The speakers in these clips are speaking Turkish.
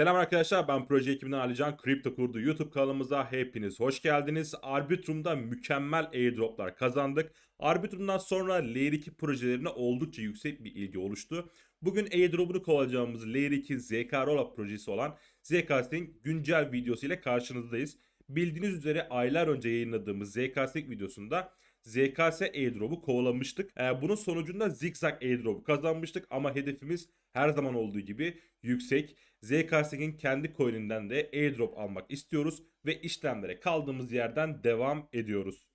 Selam arkadaşlar ben proje ekibinden Alican Kripto Kurdu YouTube kanalımıza hepiniz hoş geldiniz. Arbitrum'da mükemmel airdroplar kazandık. Arbitrum'dan sonra Layer 2 projelerine oldukça yüksek bir ilgi oluştu. Bugün airdrop'unu kovalayacağımız Layer 2 ZK Rollup projesi olan ZK güncel videosu ile karşınızdayız. Bildiğiniz üzere aylar önce yayınladığımız ZK videosunda ZKS airdrop'u kovalamıştık. Ee, bunun sonucunda zigzag airdrop'u kazanmıştık ama hedefimiz her zaman olduğu gibi yüksek. ZKS'in kendi coin'inden de airdrop almak istiyoruz ve işlemlere kaldığımız yerden devam ediyoruz.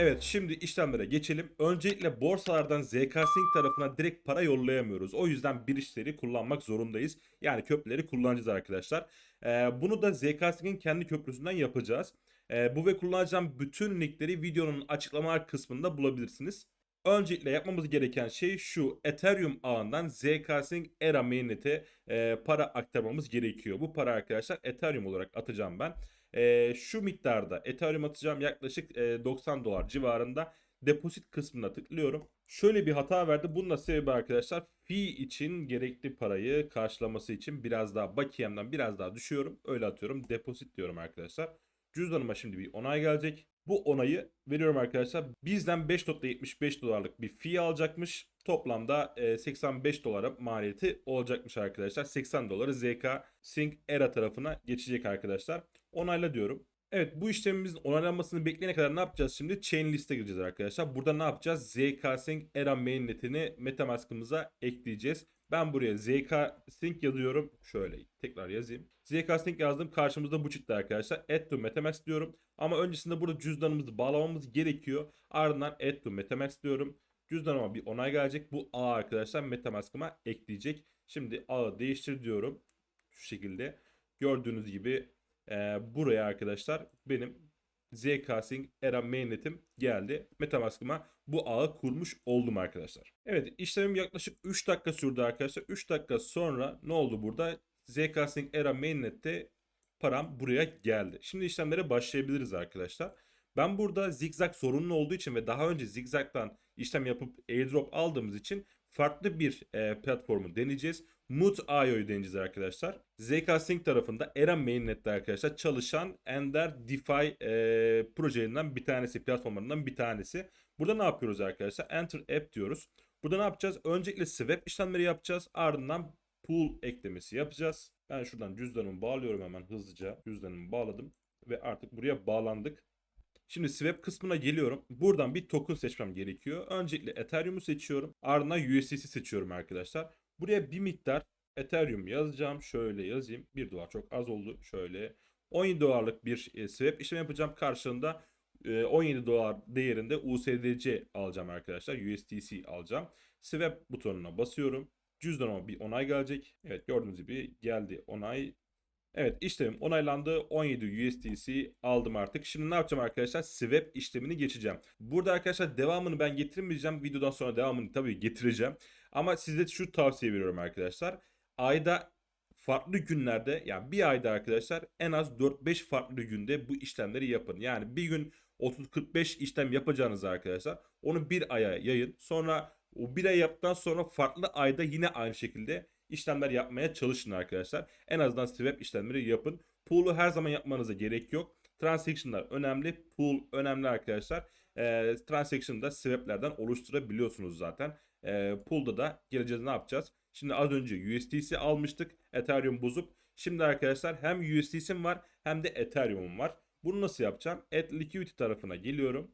Evet şimdi işlemlere geçelim. Öncelikle borsalardan ZK-Sync tarafına direkt para yollayamıyoruz. O yüzden bir işleri kullanmak zorundayız. Yani köprüleri kullanacağız arkadaşlar. Ee, bunu da ZK-Sync'in kendi köprüsünden yapacağız. Ee, bu ve kullanacağım bütün linkleri videonun açıklamalar kısmında bulabilirsiniz. Öncelikle yapmamız gereken şey şu Ethereum ağından ZK-Sync Era mainnet'e e, para aktarmamız gerekiyor. Bu para arkadaşlar Ethereum olarak atacağım ben. E, şu miktarda Ethereum atacağım yaklaşık e, 90 dolar civarında. Deposit kısmına tıklıyorum. Şöyle bir hata verdi. Bunun da sebebi arkadaşlar fee için gerekli parayı karşılaması için biraz daha bakiyemden biraz daha düşüyorum. Öyle atıyorum. Deposit diyorum arkadaşlar. Cüzdanıma şimdi bir onay gelecek. Bu onayı veriyorum arkadaşlar. Bizden 5.75 dolarlık bir fee alacakmış. Toplamda e, 85 dolara maliyeti olacakmış arkadaşlar. 80 doları ZK Sync Era tarafına geçecek arkadaşlar. Onayla diyorum. Evet bu işlemimizin onaylanmasını bekleyene kadar ne yapacağız şimdi? Chain liste gireceğiz arkadaşlar. Burada ne yapacağız? ZK Sync Era mainnet'ini Metamask'ımıza ekleyeceğiz. Ben buraya ZK Sync yazıyorum. Şöyle tekrar yazayım. ZK Sync yazdım. Karşımızda bu çıktı arkadaşlar. Add to Metamask diyorum. Ama öncesinde burada cüzdanımızı bağlamamız gerekiyor. Ardından Add to Metamask diyorum. Cüzdanıma bir onay gelecek. Bu ağ arkadaşlar Metamask'ıma ekleyecek. Şimdi ağı değiştir diyorum. Şu şekilde. Gördüğünüz gibi e, buraya arkadaşlar benim ZK-Sync Era mainnetim geldi. Metamask'ıma bu ağı kurmuş oldum arkadaşlar. Evet işlemim yaklaşık 3 dakika sürdü arkadaşlar. 3 dakika sonra ne oldu burada? ZK-Sync Era mainnet'te param buraya geldi. Şimdi işlemlere başlayabiliriz arkadaşlar. Ben burada zigzag sorunlu olduğu için ve daha önce zigzag'dan işlem yapıp airdrop aldığımız için farklı bir e, platformu deneyeceğiz. Mood.io'yu deneyeceğiz arkadaşlar. ZK Sync tarafında Era Mainnet'te arkadaşlar çalışan Ender DeFi e, projelerinden bir tanesi, platformlarından bir tanesi. Burada ne yapıyoruz arkadaşlar? Enter App diyoruz. Burada ne yapacağız? Öncelikle swap işlemleri yapacağız. Ardından pool eklemesi yapacağız. Ben şuradan cüzdanımı bağlıyorum hemen hızlıca. Cüzdanımı bağladım ve artık buraya bağlandık. Şimdi swap kısmına geliyorum. Buradan bir token seçmem gerekiyor. Öncelikle Ethereum'u seçiyorum. Ardından USDC seçiyorum arkadaşlar. Buraya bir miktar Ethereum yazacağım. Şöyle yazayım. 1 dolar çok az oldu. Şöyle 17 dolarlık bir e, swap işlem yapacağım. Karşılığında e, 17 dolar değerinde USDC alacağım arkadaşlar. USDC alacağım. Swap butonuna basıyorum. Cüzdanıma bir onay gelecek. Evet gördüğünüz gibi geldi onay. Evet işlemim onaylandı. 17 USDC aldım artık. Şimdi ne yapacağım arkadaşlar? Swap işlemini geçeceğim. Burada arkadaşlar devamını ben getirmeyeceğim. Videodan sonra devamını tabii getireceğim. Ama size şu tavsiye veriyorum arkadaşlar. Ayda farklı günlerde yani bir ayda arkadaşlar en az 4-5 farklı günde bu işlemleri yapın. Yani bir gün 30-45 işlem yapacağınız arkadaşlar onu bir aya yayın. Sonra o bir ay yaptıktan sonra farklı ayda yine aynı şekilde işlemler yapmaya çalışın arkadaşlar. En azından swap işlemleri yapın. Pool'u her zaman yapmanıza gerek yok. Transaction'lar önemli. Pool önemli arkadaşlar. E, transaction'ı da swap'lerden oluşturabiliyorsunuz zaten. E, pool'da da geleceğiz ne yapacağız? Şimdi az önce USDC almıştık. Ethereum bozup. Şimdi arkadaşlar hem USDC'm var hem de Ethereum'um var. Bunu nasıl yapacağım? Add Liquidity tarafına geliyorum.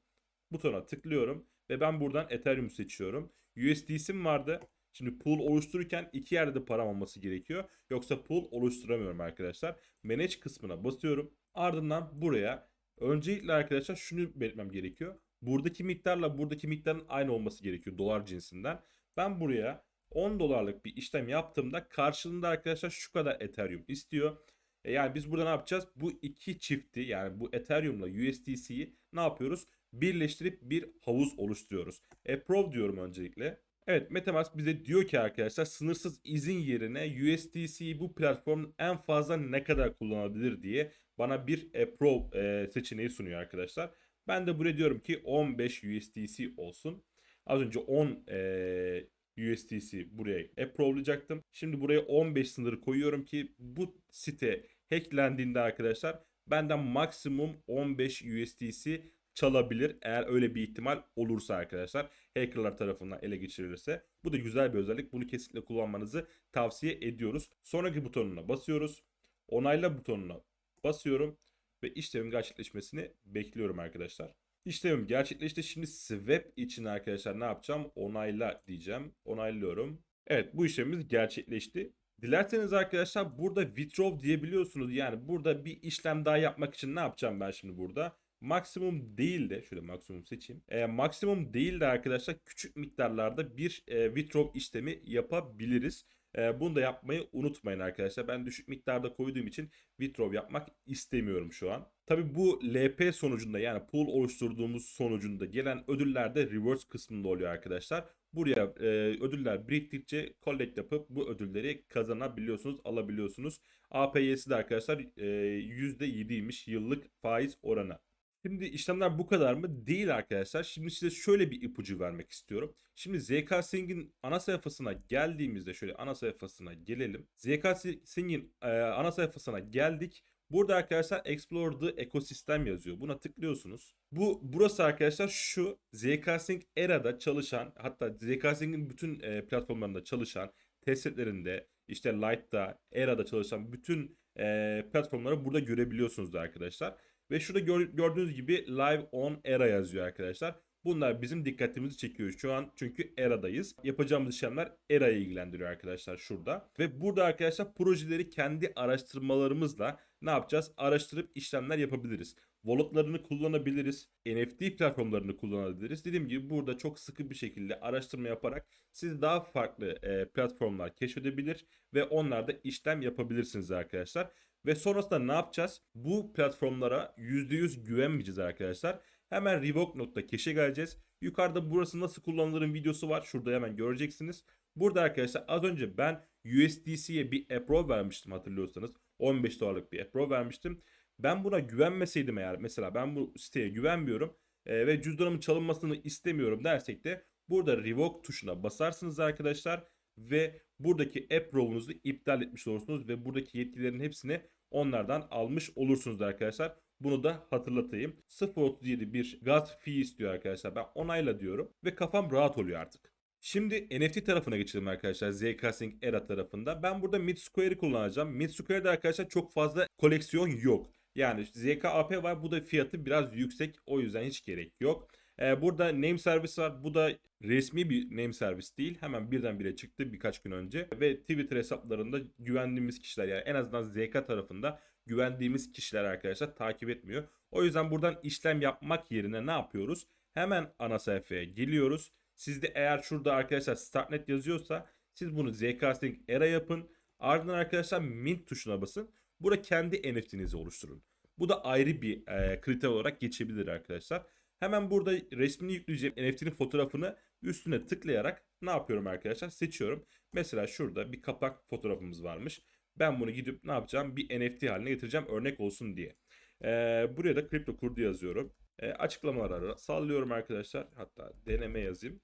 Butona tıklıyorum. Ve ben buradan Ethereum seçiyorum. USDC'm vardı. Şimdi pool oluştururken iki yerde de param olması gerekiyor. Yoksa pool oluşturamıyorum arkadaşlar. Manage kısmına basıyorum. Ardından buraya öncelikle arkadaşlar şunu belirtmem gerekiyor. Buradaki miktarla buradaki miktarın aynı olması gerekiyor dolar cinsinden. Ben buraya 10 dolarlık bir işlem yaptığımda karşılığında arkadaşlar şu kadar Ethereum istiyor. E yani biz burada ne yapacağız? Bu iki çifti yani bu Ethereum'la USDC'yi ne yapıyoruz? Birleştirip bir havuz oluşturuyoruz. Approve diyorum öncelikle. Evet Metamask bize diyor ki arkadaşlar sınırsız izin yerine USDC'yi bu platformun en fazla ne kadar kullanabilir diye bana bir approve e, seçeneği sunuyor arkadaşlar. Ben de buraya diyorum ki 15 USDC olsun. Az önce 10 e, USDC buraya approve'layacaktım. Şimdi buraya 15 sınırı koyuyorum ki bu site hacklendiğinde arkadaşlar benden maksimum 15 USDC çalabilir eğer öyle bir ihtimal olursa arkadaşlar hackerlar tarafından ele geçirilirse. Bu da güzel bir özellik. Bunu kesinlikle kullanmanızı tavsiye ediyoruz. Sonraki butonuna basıyoruz. Onayla butonuna basıyorum ve işlemin gerçekleşmesini bekliyorum arkadaşlar. İşlemim gerçekleşti. Şimdi swap için arkadaşlar ne yapacağım? Onayla diyeceğim. Onaylıyorum. Evet bu işlemimiz gerçekleşti. Dilerseniz arkadaşlar burada withdraw diyebiliyorsunuz. Yani burada bir işlem daha yapmak için ne yapacağım ben şimdi burada? Maksimum değil de şöyle maksimum seçeyim. E, maksimum değil de arkadaşlar küçük miktarlarda bir e, withdraw işlemi yapabiliriz. Bunu da yapmayı unutmayın arkadaşlar. Ben düşük miktarda koyduğum için withdraw yapmak istemiyorum şu an. Tabi bu LP sonucunda yani pool oluşturduğumuz sonucunda gelen ödüller de rewards kısmında oluyor arkadaşlar. Buraya e, ödüller biriktikçe collect yapıp bu ödülleri kazanabiliyorsunuz, alabiliyorsunuz. APY'si de arkadaşlar e, %7'ymiş yıllık faiz oranı. Şimdi işlemler bu kadar mı? Değil arkadaşlar. Şimdi size şöyle bir ipucu vermek istiyorum. Şimdi ZK Sing'in ana sayfasına geldiğimizde şöyle ana sayfasına gelelim. ZK Sing'in e, ana sayfasına geldik. Burada arkadaşlar Explore the Ecosystem yazıyor. Buna tıklıyorsunuz. Bu burası arkadaşlar şu ZK Sync Era'da çalışan hatta ZK Sync'in bütün e, platformlarında çalışan testlerinde işte Light'ta, Era'da çalışan bütün e, platformları burada görebiliyorsunuz da arkadaşlar. Ve şurada gör, gördüğünüz gibi Live on Era yazıyor arkadaşlar. Bunlar bizim dikkatimizi çekiyor şu an çünkü ERA'dayız. Yapacağımız işlemler ERA'yı ilgilendiriyor arkadaşlar şurada. Ve burada arkadaşlar projeleri kendi araştırmalarımızla ne yapacağız? Araştırıp işlemler yapabiliriz. Wallet'larını kullanabiliriz. NFT platformlarını kullanabiliriz. Dediğim gibi burada çok sıkı bir şekilde araştırma yaparak siz daha farklı e, platformlar keşfedebilir ve onlarda işlem yapabilirsiniz arkadaşlar. Ve sonrasında ne yapacağız? Bu platformlara %100 güvenmeyeceğiz arkadaşlar. Hemen Revoke nokta keşe geleceğiz. Yukarıda burası nasıl kullanılırın videosu var. Şurada hemen göreceksiniz. Burada arkadaşlar az önce ben USDC'ye bir approve vermiştim hatırlıyorsanız. 15 dolarlık bir approve vermiştim. Ben buna güvenmeseydim eğer mesela ben bu siteye güvenmiyorum e, ve cüzdanımın çalınmasını istemiyorum dersek de burada revoke tuşuna basarsınız arkadaşlar ve buradaki approve'unuzu iptal etmiş olursunuz ve buradaki yetkilerin hepsini onlardan almış olursunuz arkadaşlar. Bunu da hatırlatayım. 0.37 bir gaz fee istiyor arkadaşlar. Ben onayla diyorum ve kafam rahat oluyor artık. Şimdi NFT tarafına geçelim arkadaşlar. Sync Era tarafında. Ben burada Mid Square'i kullanacağım. Mid Square'de arkadaşlar çok fazla koleksiyon yok. Yani ZK AP var. Bu da fiyatı biraz yüksek. O yüzden hiç gerek yok. Ee, burada name service var. Bu da resmi bir name service değil. Hemen birdenbire çıktı birkaç gün önce. Ve Twitter hesaplarında güvendiğimiz kişiler yani en azından ZK tarafında güvendiğimiz kişiler arkadaşlar takip etmiyor. O yüzden buradan işlem yapmak yerine ne yapıyoruz? Hemen ana sayfaya geliyoruz. Sizde eğer şurada arkadaşlar startnet yazıyorsa siz bunu Zcasting era yapın. Ardından arkadaşlar mint tuşuna basın. Burada kendi NFT'nizi oluşturun. Bu da ayrı bir e, kriter olarak geçebilir arkadaşlar. Hemen burada resmini yükleyeceğim NFT'nin fotoğrafını üstüne tıklayarak ne yapıyorum arkadaşlar? Seçiyorum. Mesela şurada bir kapak fotoğrafımız varmış. Ben bunu gidip ne yapacağım? Bir NFT haline getireceğim örnek olsun diye. Ee, buraya da kripto kurdu yazıyorum. Ee, açıklamalara sallıyorum arkadaşlar. Hatta deneme yazayım.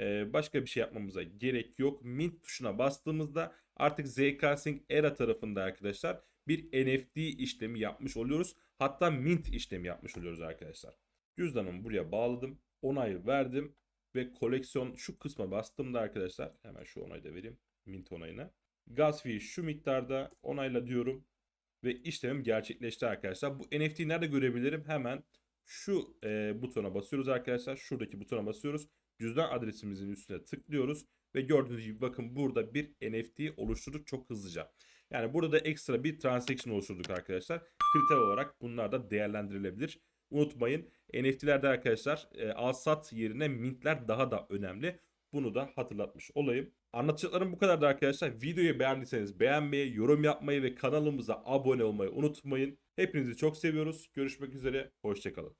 Ee, başka bir şey yapmamıza gerek yok. Mint tuşuna bastığımızda artık ZK Sync Era tarafında arkadaşlar bir NFT işlemi yapmış oluyoruz. Hatta mint işlemi yapmış oluyoruz arkadaşlar. Cüzdanımı buraya bağladım. Onay verdim. Ve koleksiyon şu kısma bastığımda arkadaşlar hemen şu onayı da vereyim. Mint onayına. Gaz fee şu miktarda onayla diyorum. Ve işlemim gerçekleşti arkadaşlar. Bu NFT'yi nerede görebilirim? Hemen şu e, butona basıyoruz arkadaşlar. Şuradaki butona basıyoruz. Cüzdan adresimizin üstüne tıklıyoruz. Ve gördüğünüz gibi bakın burada bir NFT oluşturduk çok hızlıca. Yani burada da ekstra bir transaction oluşturduk arkadaşlar. Kriter olarak bunlar da değerlendirilebilir. Unutmayın NFT'lerde arkadaşlar e, al-sat yerine mintler daha da önemli. Bunu da hatırlatmış olayım. Anlatacaklarım bu kadardı arkadaşlar. Videoyu beğendiyseniz beğenmeyi, yorum yapmayı ve kanalımıza abone olmayı unutmayın. Hepinizi çok seviyoruz. Görüşmek üzere. Hoşçakalın.